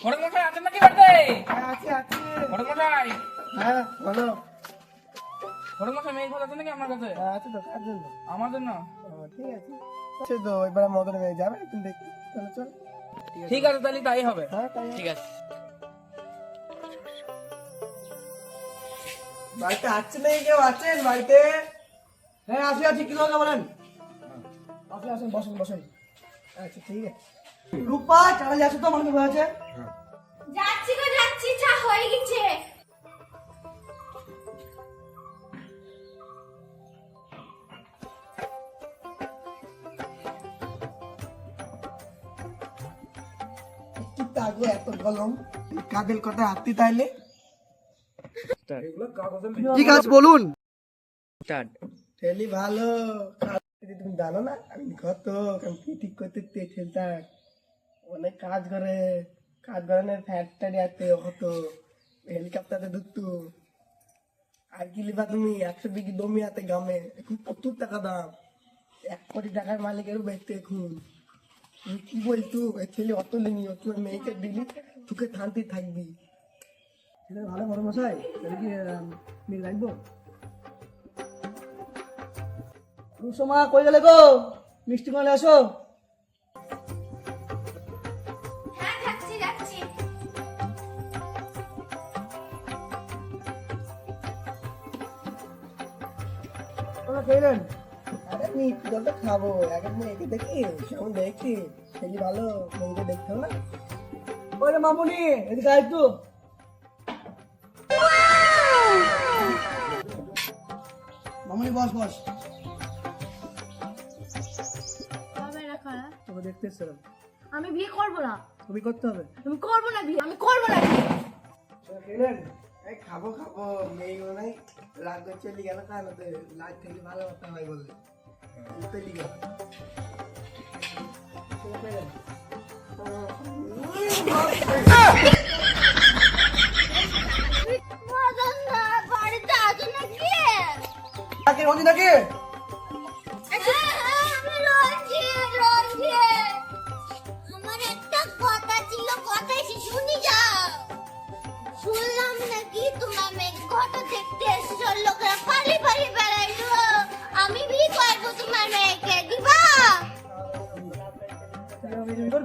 ঘটক মশাই আছেন নাকি বাড়িতে? হ্যাঁ আছে আছে। ঘটক মশাই হ্যাঁ বলো। ঘটক মশাই মেয়ে ভালো আছে নাকি আপনার কাছে? হ্যাঁ আছে তো কার জন্য? আমার জন্য ঠিক আছে। সে তো এবারে মদন মেয়ে যাবে তুমি দেখি। চলো চল। ঠিক আছে তাহলে তাই হবে। হ্যাঁ তাই ঠিক আছে। বাড়িতে আছে নাকি কেউ? আছেন বাড়িতে? হ্যাঁ আসি আছি কি কথা বলেন? আসুন আসুন বসুন বসুন। আচ্ছা ঠিক আছে। রূপা চালা যাচ্ছে তো আমার আছে। যাচ্ছি গো যাচ্ছি চা হয়ে গেছে। তাগো এত গলম কাদের কথা হাতি তাইলে? কি কাজ বলুন? ঠেলি ভালো। তুমি জানো না আমি কত আমি কি ঠিক করতে তে ঠেলতাম। অনেক কাজ করে কাজ করে না, ফ্যাট ট্যাট আছে কত হেলিকপ্টারে ঢুকতো। আর কি লিবা তুমি? একশো বিঘি জমি আছে গ্রামে। এখন প্রচুর টাকা দাম। এক কোটি টাকার মালিকের বেচতে এখন। তুই কি বলতু? ছেলে অত লিনি, অত মেয়েকে দিলি তোকে থানতে থাকবি। ছেলে ভালো বড় মশাই, তাহলে কি মেয়ে রাখব? রুসমা কই গেলে গো? মিষ্টি মালে আসো। খেলেন আরে নি জলটা খাব। আগে মেয়েকে দেখি দেখি ছেলে ভালো মেয়েকে দেখতে না? ওরে মামুনি এদিকে আয় মামুনি বস বস। রাখা তোকে দেখতে এসেছিলাম আমি বিয়ে করব না। ছবি করতে হবে। আমি করব না বিয়ে আমি করব না বিয়ে। খেলেন এই খাব খাব। মেয়ে মনে রাগ চলে গেল কেন লাইট থেকে ভালো কথা হয় বললে। চলে গেল।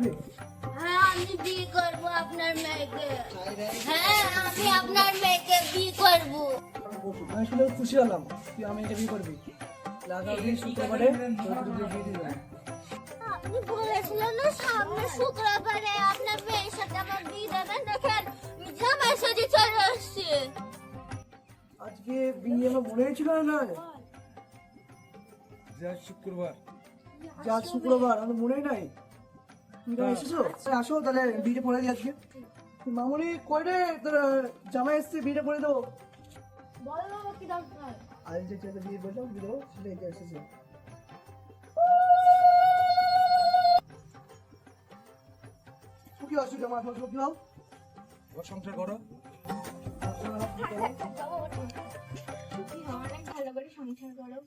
করবি হ্যাঁ আমি বিয়ে করব আপনার মেয়েকে। হ্যাঁ আমি আপনার মেয়েকে বিয়ে করব। আমি শুনে খুশি হলাম তুই আমি এটা বিয়ে করবি। লাগাবি শুক্রবারে আপনি বলেছিলেন না সামনে শুক্রবারে আপনার মেয়ের সাথে আমার বিয়ে দেবেন দেখেন জামাই চলে আসছি। আজকে বিয়ে আমার মনে ছিল না শুক্রবার। যে শুক্রবার আমার মনেই নাই। এসেছ? তাহলে আসো তাহলে বিয়ে পড়ে দিই আজকে। মামুনি রে তোর জামাই এসছে বিয়ে পড়ে দেবো বলো কি দরকার? আজ যে ছেলে বিয়ে বললাম বিয়ে দেবো সেটা এটা এসেছে। সুখী হও সংসার করো। ভালো করে সংসার করো?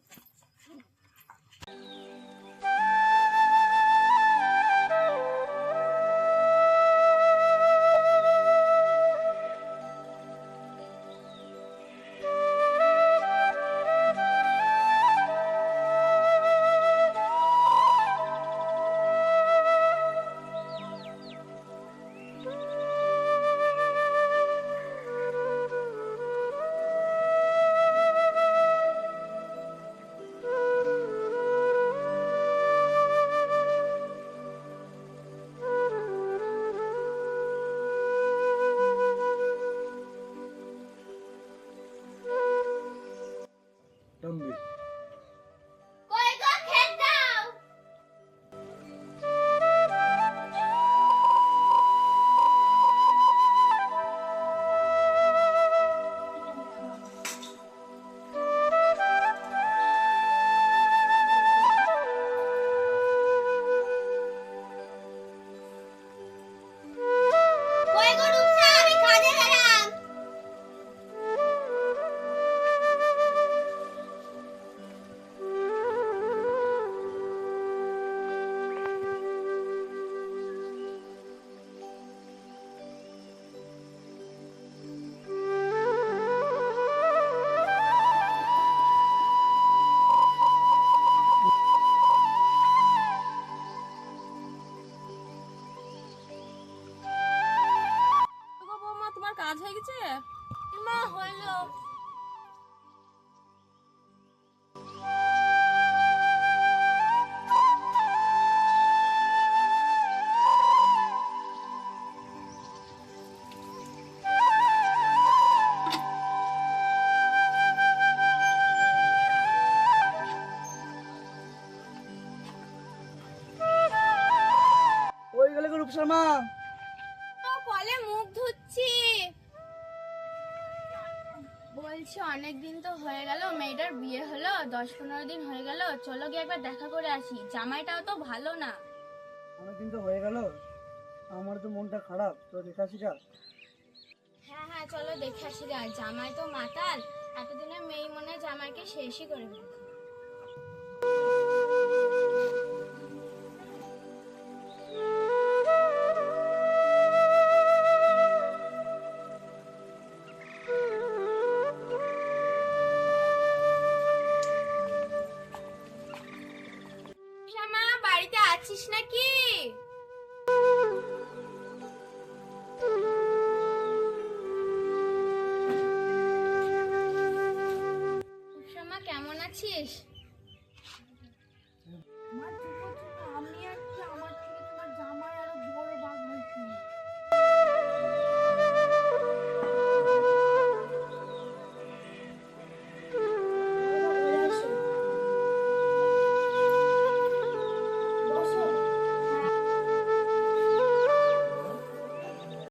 কাজ হয়ে গেছে? মা হলো। ওই গেলে রূপসামা কলে মুখ ধুচ্ছি। বলছি অনেক দিন তো হয়ে গেল মেয়েটার বিয়ে হলো দশ পনেরো দিন হয়ে গেল চলো গিয়ে একবার দেখা করে আসি। জামাইটাও তো ভালো না। অনেকদিন তো হয়ে গেল আমার তো মনটা খারাপ তো দেখাচ্ছি যা হ্যাঁ হ্যাঁ চলো দেখে আসি গা জামাই তো মাতাল এতদিনে মেয়ে মনে জামাইকে শেষই করে দিল আছিস নাকি? কেমন আছিস?